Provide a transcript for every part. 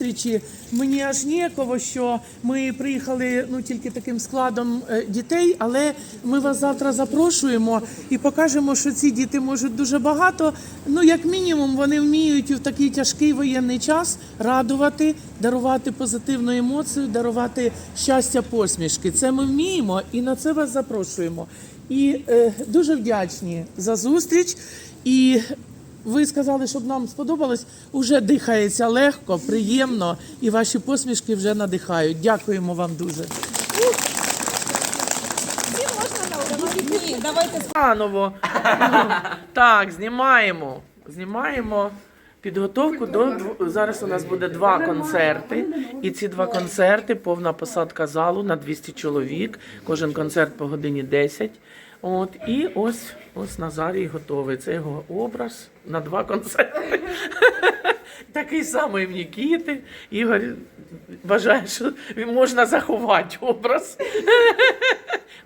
зустрічі. Мені аж ніяково, що ми приїхали ну тільки таким складом е, дітей, але ми вас завтра запрошуємо і покажемо, що ці діти можуть дуже багато. Ну, як мінімум, вони вміють в такий тяжкий воєнний час радувати, дарувати позитивну емоцію, дарувати щастя, посмішки. Це ми вміємо і на це вас запрошуємо. І е, дуже вдячні за зустріч. І ви сказали, щоб нам сподобалось. Уже дихається легко, приємно, і ваші посмішки вже надихають. Дякуємо вам дуже. Ні, давайте Заново. Так, знімаємо. Знімаємо підготовку до дв- зараз. У нас буде два концерти, і ці два концерти повна посадка залу на 200 чоловік. Кожен концерт по годині 10. От і ось ось Назарій готовий. Це його образ на два концерти. Такий самий в Нікіти. Ігор вважає, що можна заховати образ.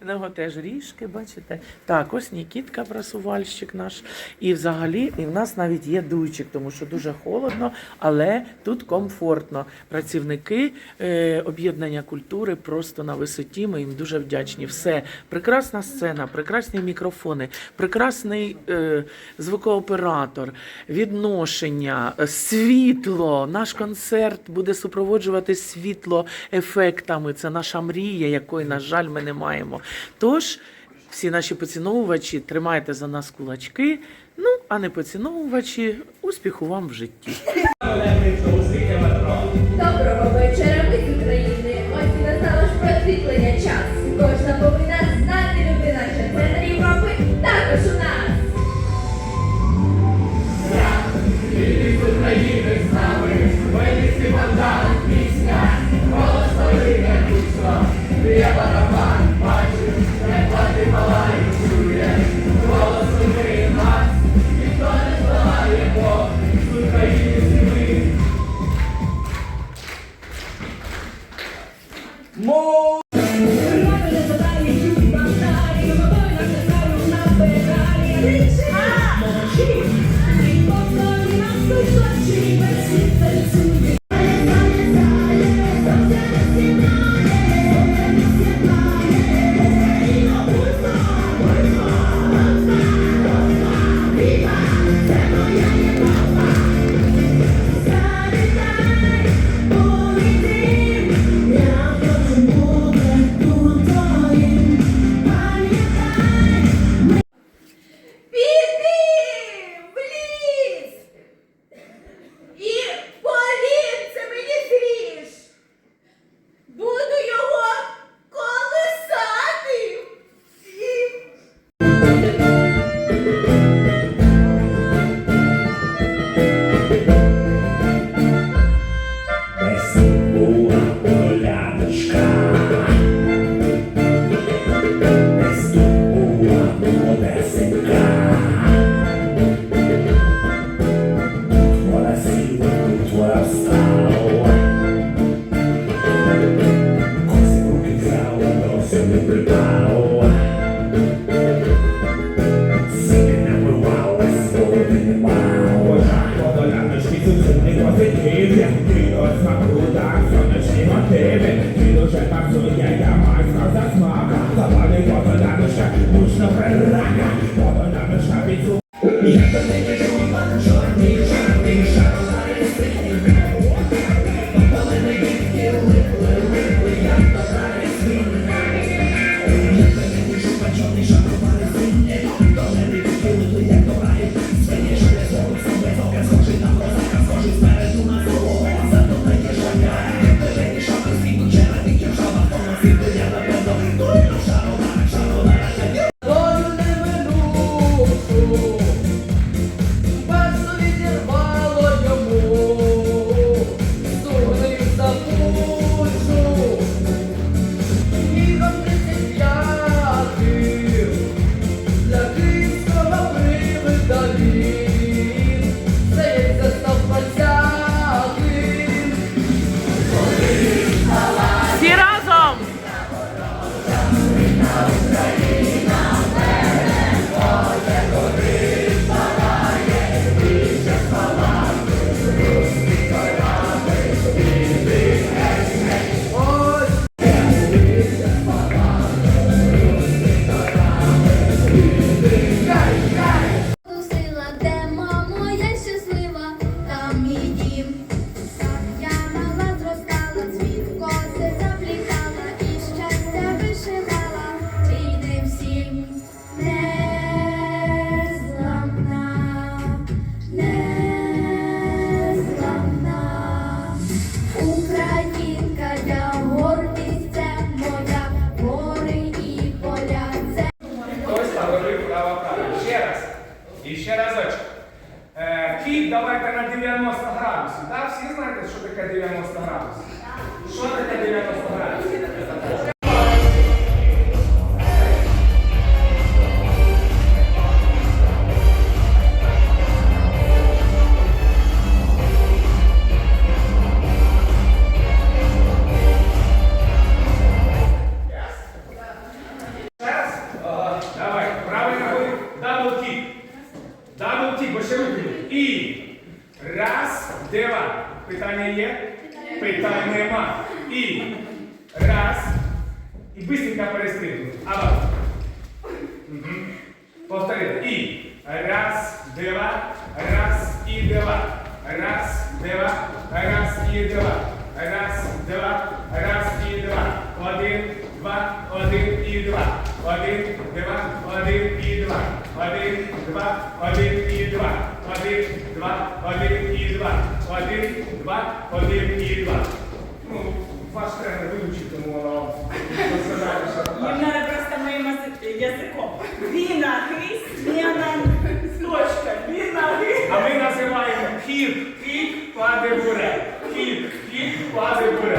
В нього теж ріжки, бачите? Так, ось Нікітка, прасувальщик наш. І взагалі, і в нас навіть є дуйчик, тому що дуже холодно, але тут комфортно. Працівники е, об'єднання культури просто на висоті. Ми їм дуже вдячні. Все, прекрасна сцена, прекрасні мікрофони, прекрасний е, звукооператор, відношення, е, світло. Наш концерт буде супроводжувати світло ефектами. Це наша мрія, якої, на жаль, ми не маємо. Тож, всі наші поціновувачі, тримайте за нас кулачки. Ну, а не поціновувачі, успіху вам в житті. Доброго вечора, คือหนึ่งในประเทศเอเชียที่อ่อนฝักรู้ Ава. И раз. И быстренько перестрибнули. Ава. Угу. Повторили. И раз, два, раз и два. Раз, два, раз и два. Раз, два, раз и два. Один, два, один и два. Один, два, один и два. Один, два, один и два. Один, quase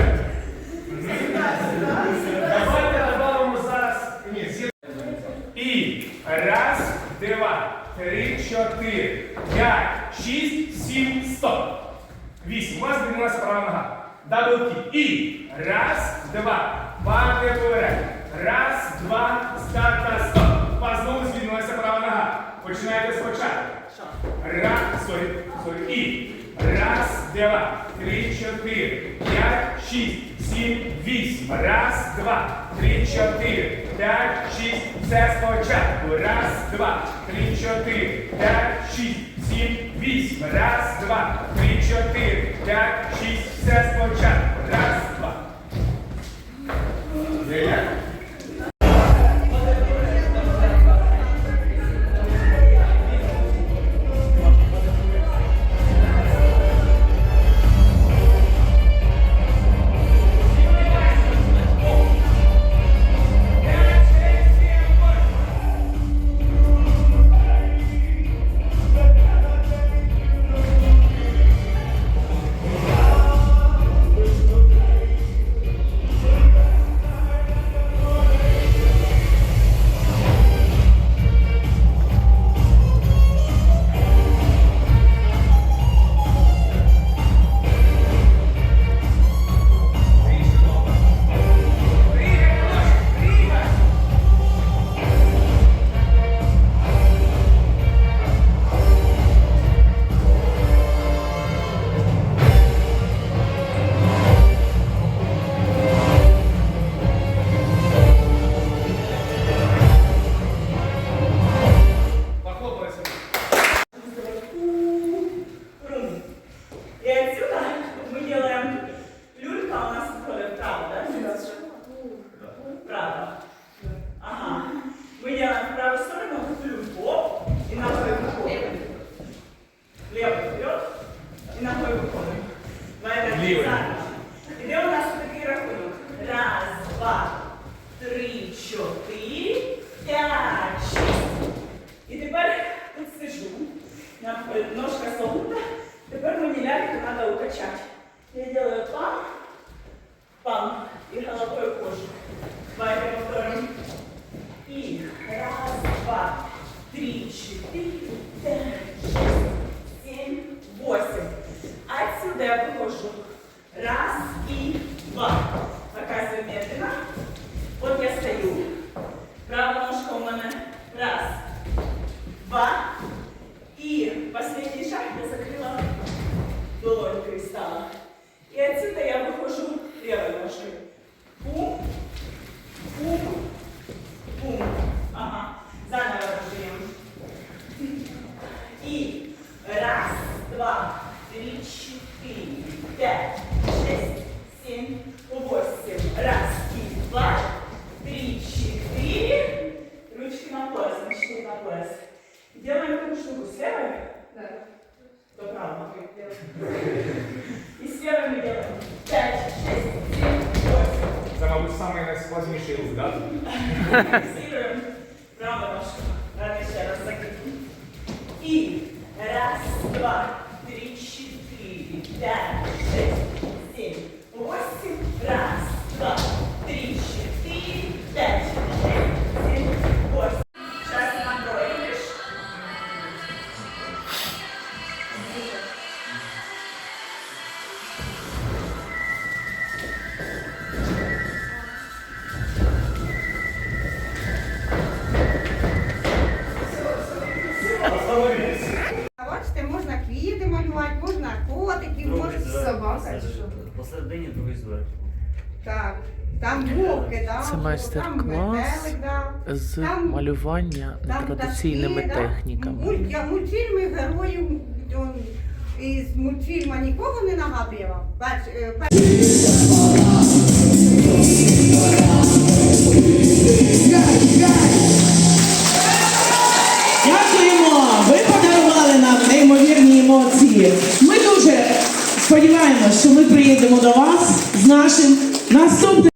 все спочатку. Знаєте, Іде у такий рахунок. Раз, два, три, чотири, п'ять, шість. І тепер тут сижу. Е, ножка солнута. Тепер мені ляльку треба укачати. Я делаю пам, пам. І головою кожу. Давайте повторимо. Фіксируємо. Право ножку. Давайте раз два, три, четыре. п'ять, Шесть, семь. Восемь. Раз, два, три, четыре, п'ять. Посередині другий зверху. Так. Там вовки, да, Це майстер-клас метелик, да. з Там- малювання Там традиційними пташки, техніками. Муль- я Мультфільми героїв он, із мультфільма нікого не нагадує вам. Перш, е, перш- приїдемо до вас з нашим наступним.